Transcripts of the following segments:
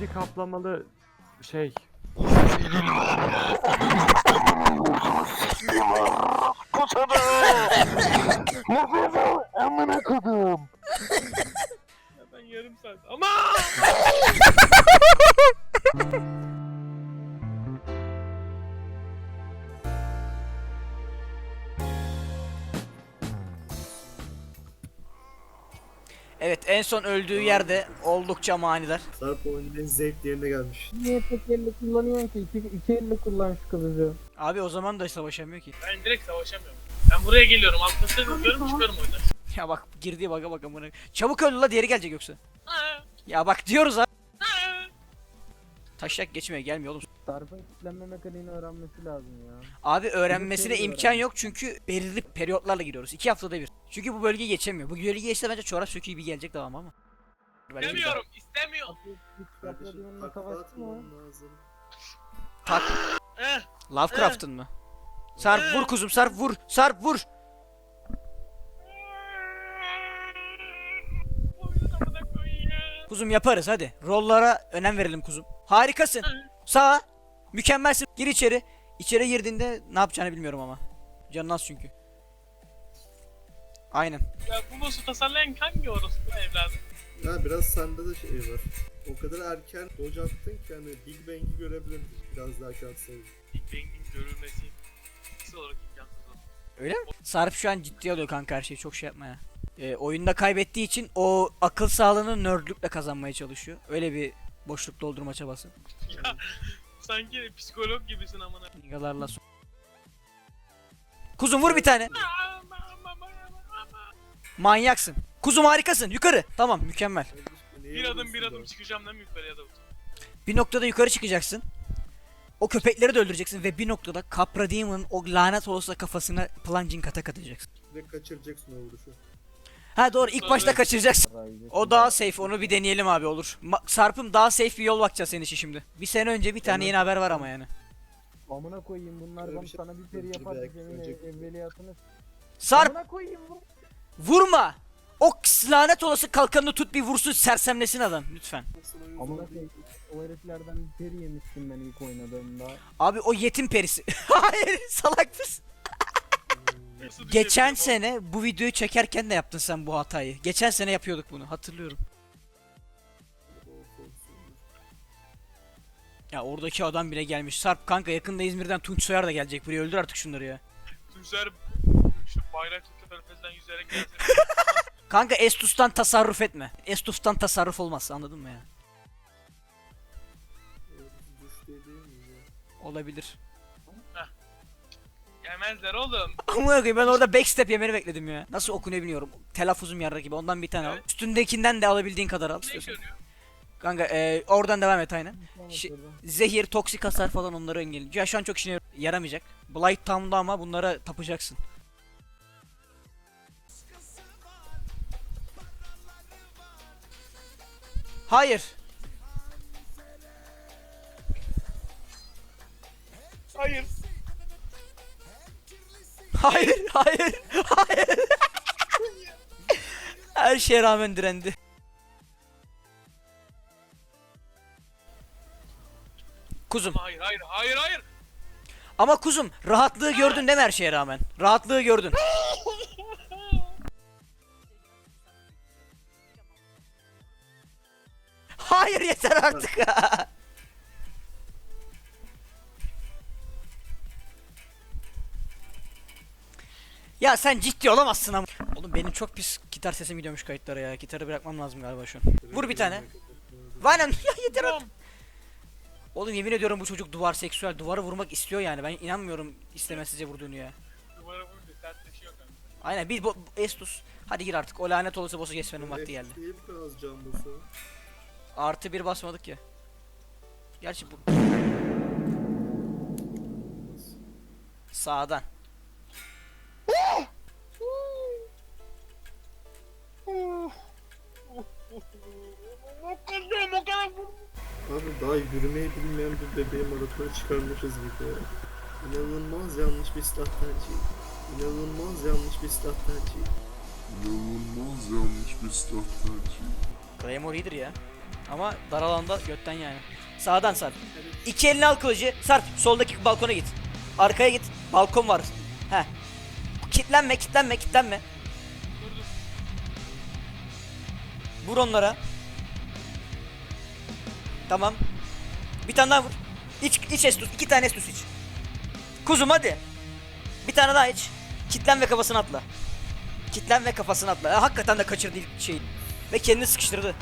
Deri kaplamalı şey. Ya ben yarım saat. Ama! en son öldüğü yerde oldukça manidar. Sarp oyunun en zevkli yerine gelmiş. Niye tek elle kullanıyorsun ki? İki, iki elle kullan şu kılıcı. Abi o zaman da savaşamıyor ki. Ben direkt savaşamıyorum. Ben buraya geliyorum. Altın sıkıyorum çıkıyorum oyundan. Ya bak girdiği baka bak amına. Çabuk öldü la diğeri gelecek yoksa. Ya bak diyoruz ha. Taşak geçmeye gelmiyor oğlum. Sarp'ın kitlenme mekaniğini öğrenmesi lazım ya. Abi öğrenmesine Bunu imkan yok çünkü belirli periyotlarla giriyoruz. İki haftada bir. Çünkü bu bölgeyi geçemiyor. Bu bölgeyi geçse bence çorap söküğü bir gelecek devamı ama. Belki İstemiyorum. istemiyorum. Kardeşim lazım. Tak. Eh. Lovecraft'ın mı? Sarp vur kuzum Sarp vur. Sarp vur. Kuzum yaparız hadi. Rollara önem verelim kuzum. Harikasın. Sağa. Mükemmelsin. Gir içeri. İçeri girdiğinde ne yapacağını bilmiyorum ama. Canın az çünkü. Aynen. Ya bu boss'u tasarlayan hangi orospu evladım? Ya biraz sende de şey var. O kadar erken attın ki hani Big Bang'i görebilirdik biraz daha atsaydın. Big Bang'in görülmesi fiziksel olarak imkansız olur. Öyle mi? Sarp şu an ciddi alıyor kanka her şeyi çok şey yapma ya. Ee, oyunda kaybettiği için o akıl sağlığını nerdlükle kazanmaya çalışıyor. Öyle bir boşluk doldurma çabası. Ya sanki psikolog gibisin amına. Nigalarla so- Kuzum vur bir tane. Manyaksın. Kuzum harikasın. Yukarı. Tamam mükemmel. Bir adım bir adım çıkacağım değil mi yukarıya da? Bir noktada yukarı çıkacaksın. O köpekleri de öldüreceksin ve bir noktada Capra Demon'ın o lanet olası kafasına plunging atak atacaksın. Ve kaçıracaksın o vuruşu. Ha doğru ilk başta kaçıracaksın. O daha safe onu bir deneyelim abi olur. Ma- Sarp'ım daha safe bir yol bakacağız senin için şimdi. Bir sene önce bir tane yeni haber var ama yani. Amına koyayım bunlar Öyle bana bir şey- sana bir peri yapar belki evveliyatını. Sarp Amına koyayım bu. vurma. O kıs- lanet olası kalkanını tut bir vursun sersemlesin adam lütfen. Amına koyayım. O heriflerden bir peri yemiştim ben ilk oynadığımda. Abi o yetim perisi. Hayır salak mısın? Geçen sene bu videoyu çekerken de yaptın sen bu hatayı. Geçen sene yapıyorduk bunu hatırlıyorum. Ya oradaki adam bile gelmiş. Sarp kanka yakında İzmir'den Tunç Soyer da gelecek buraya öldür artık şunları ya. ama? Tuncer şu Bayraklı Körfez'den yüzerek. Kanka Estus'tan tasarruf etme. Estus'tan tasarruf olmaz anladın mı ya? Ya? Olabilir. Gelmezler oğlum. Amına koyayım ben orada backstep yemeni bekledim ya. Nasıl okunuyor bilmiyorum. Telaffuzum yarra gibi ondan bir tane al. Üstündekinden de alabildiğin kadar al Ne istiyorsan. görüyor? Kanka e, oradan devam et aynen. Şi-. Zehir, toksik hasar falan onları engelliyor. Ya şu an çok işine yaramayacak. Blight Town'da ama bunlara tapacaksın. Hayır. Hayır. Hayır, hayır, hayır. Her şeye rağmen direndi. Kuzum. Hayır hayır hayır hayır. Ama kuzum rahatlığı gördün değil mi her şeye rağmen? Rahatlığı gördün. Hayır yeter artık. Ya sen ciddi olamazsın ama. Oğlum benim çok pis gitar sesim gidiyormuş kayıtlara ya. Gitarı bırakmam lazım galiba şu an. Vur bir tane. Aynen ya yeter artık. Tamam. Oğlum yemin ediyorum bu çocuk duvar seksüel. Duvarı vurmak istiyor yani. Ben inanmıyorum istemezsizce vurduğunu ya. Duvara vurunca sertleşiyor kanka. Aynen bir bo- Estus. Hadi gir artık. O lanet olası boss'u geçmenin vakti geldi. Niye bu kadar az can basıyor? Artı bir basmadık ya. Gerçi bu sağdan. Mutluyum o kadar. Abi daha yürümeyi bilmeyen bir bebeği maratona çıkarmışız gibi ya. İnanılmaz yanlış bir silah tercihi. İnanılmaz yanlış bir silah tercihi. İnanılmaz yanlış bir silah tercihi. Claymore iyidir ya. Ama dar alanda götten yani. Sağdan Sarp. İki elini al kılıcı. Sarp soldaki balkona git. Arkaya git. Balkon var. He. Kitlenme, kitlenme, kitlenme. Vur onlara. Tamam. Bir tane daha vur. İç, iç Estus. iki tane Estus iç. Kuzum hadi. Bir tane daha iç. Kitlen ve kafasını atla. Kitlen ve kafasını atla. Hakikaten de kaçırdı ilk şeyi. Ve kendini sıkıştırdı.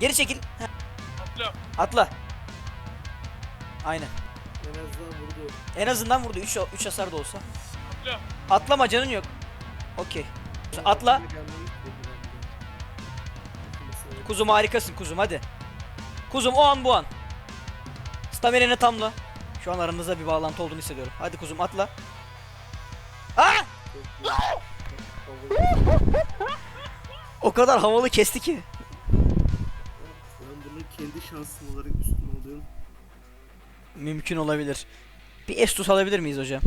Geri çekil. Atla. Atla. Aynen. En azından vurdu. En azından vurdu. 3 3 hasar da olsa. Atla. Atlama canın yok. Okey. Atla. Kuzum harikasın kuzum hadi. Kuzum o an bu an. Stamina'nı tamla. Şu an aranızda bir bağlantı olduğunu hissediyorum. Hadi kuzum atla. Aa! O kadar havalı kesti ki. Ben bunu kendi şansım olarak üstüne alıyorum. Mümkün olabilir. Bir Estus alabilir miyiz hocam?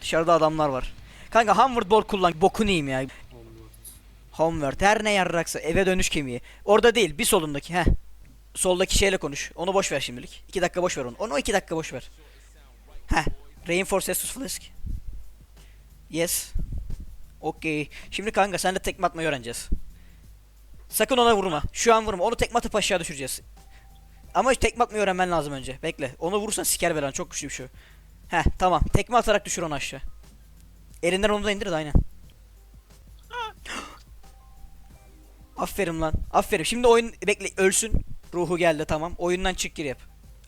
Dışarıda adamlar var. Kanka Hamward Ball kullan. Bokunu yiyeyim ya. Homeward her ne yarraksa eve dönüş kemiği. Orada değil bir solundaki he. Soldaki şeyle konuş. Onu boş ver şimdilik. 2 dakika boş ver onu. Onu 2 dakika boş ver. He. Reinforce Estus Flask. Yes. Okey. Şimdi kanka sen de tekme atmayı öğreneceğiz. Sakın ona vurma. Şu an vurma. Onu tekme atıp aşağı düşüreceğiz. Ama tekme atmayı öğrenmen lazım önce. Bekle. Onu vurursan siker belan. Çok güçlü bir şey. He tamam. Tekme atarak düşür onu aşağı. Elinden onu da indir de aynen. Aferin lan. Aferin. Şimdi oyun bekle ölsün. Ruhu geldi tamam. Oyundan çık gir yap.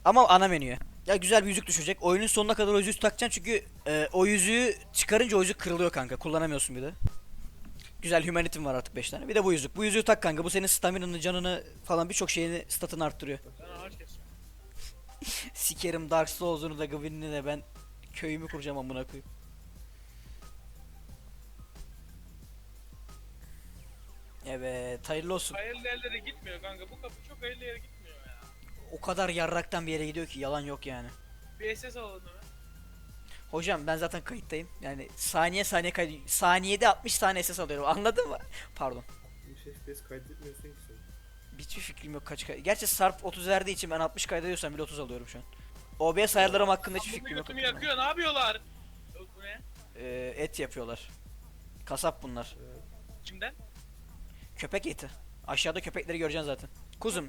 Ama ana menüye. Ya güzel bir yüzük düşecek. Oyunun sonuna kadar o yüzüğü takacaksın çünkü e, o yüzüğü çıkarınca o yüzük kırılıyor kanka. Kullanamıyorsun bir de. Güzel humanity'm var artık 5 tane. Bir de bu yüzük. Bu yüzüğü tak kanka. Bu senin staminanı, canını falan birçok şeyini statını arttırıyor. Sikerim Dark Souls'unu da Gwyn'ini de ben köyümü kuracağım amına koyayım. Evet, hayırlı olsun. Hayırlı yerlere gitmiyor kanka. Bu kapı çok hayırlı yere gitmiyor ya. O kadar yarraktan bir yere gidiyor ki yalan yok yani. Bir SS alalım hemen. Hocam ben zaten kayıttayım. Yani saniye saniye kayıt saniyede 60 tane SS alıyorum. Anladın mı? Pardon. Bir şey FPS kaydetmiyorsun ki sen. Hiçbir fikrim yok kaç kay. Gerçi Sarp 30 verdiği için ben 60 kaydediyorsam bile 30 alıyorum şu an. OBS ayarlarım hakkında hiçbir fikrim yok. götümü yakıyor. Ne yapıyorlar? Yok, Bu ne? Ee, et yapıyorlar. Kasap bunlar. Kimden? Köpek eti. Aşağıda köpekleri göreceksin zaten. Kuzum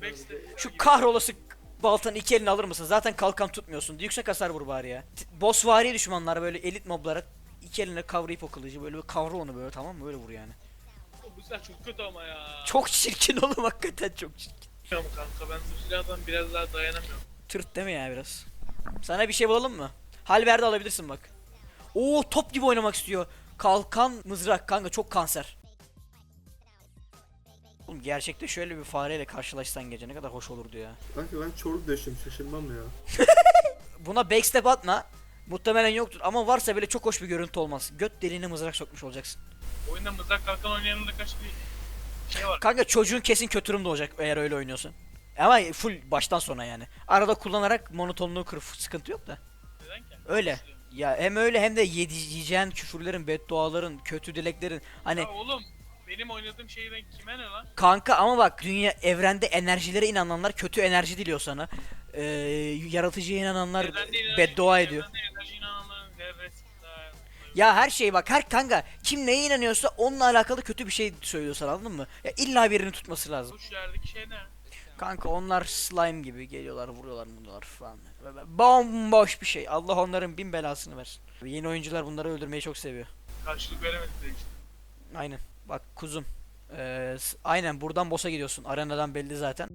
şu kahrolası baltanın iki elini alır mısın? Zaten kalkan tutmuyorsun. Yüksek hasar vur bari ya. Bossvari düşmanlar böyle elit moblara iki eline kavrayıp o kılıcı böyle bir kavra onu böyle tamam mı? Böyle vur yani. Bu silah çok kötü ama ya. Çok çirkin oğlum hakikaten çok çirkin. Bilmiyorum kanka ben bu silahdan biraz daha dayanamıyorum. Tırt deme ya biraz. Sana bir şey bulalım mı? Halverde alabilirsin bak. Oo top gibi oynamak istiyor. Kalkan mızrak kanka çok kanser. Oğlum gerçekte şöyle bir fareyle karşılaşsan gece ne kadar hoş olurdu ya. Kanka ben çoruk döşüm şaşırmam ya. Buna backstep atma. Muhtemelen yoktur ama varsa bile çok hoş bir görüntü olmaz. Göt deliğine mızrak sokmuş olacaksın. Oyunda mızrak kalkan oynayanın da kaç bir şey var. Kanka çocuğun kesin kötürüm de olacak eğer öyle oynuyorsun. Ama full baştan sona yani. Arada kullanarak monotonluğu kır sıkıntı yok da. Neden ki? Öyle. Ya hem öyle hem de yedi- yiyeceğin küfürlerin, bedduaların, kötü dileklerin hani Ya oğlum benim oynadığım şeyden kime ne lan? kanka ama bak dünya evrende enerjilere inananlar kötü enerji diliyor sana. Ee, yaratıcıya inananlar Evrende enerji- beddua ediyor. evrende enerji inananların zerresi daha- Ya her şey bak her kanka kim neye inanıyorsa onunla alakalı kötü bir şey söylüyor sana anladın mı? Ya illa birini tutması lazım. Yerdeki şey ne? Kanka onlar slime gibi geliyorlar vuruyorlar bunlar falan. Bomboş bir şey. Allah onların bin belasını versin. Yeni oyuncular bunları öldürmeyi çok seviyor. Karşılık veremedik de işte. Aynen. Bak kuzum. Ee, aynen buradan boss'a gidiyorsun. Arenadan belli zaten.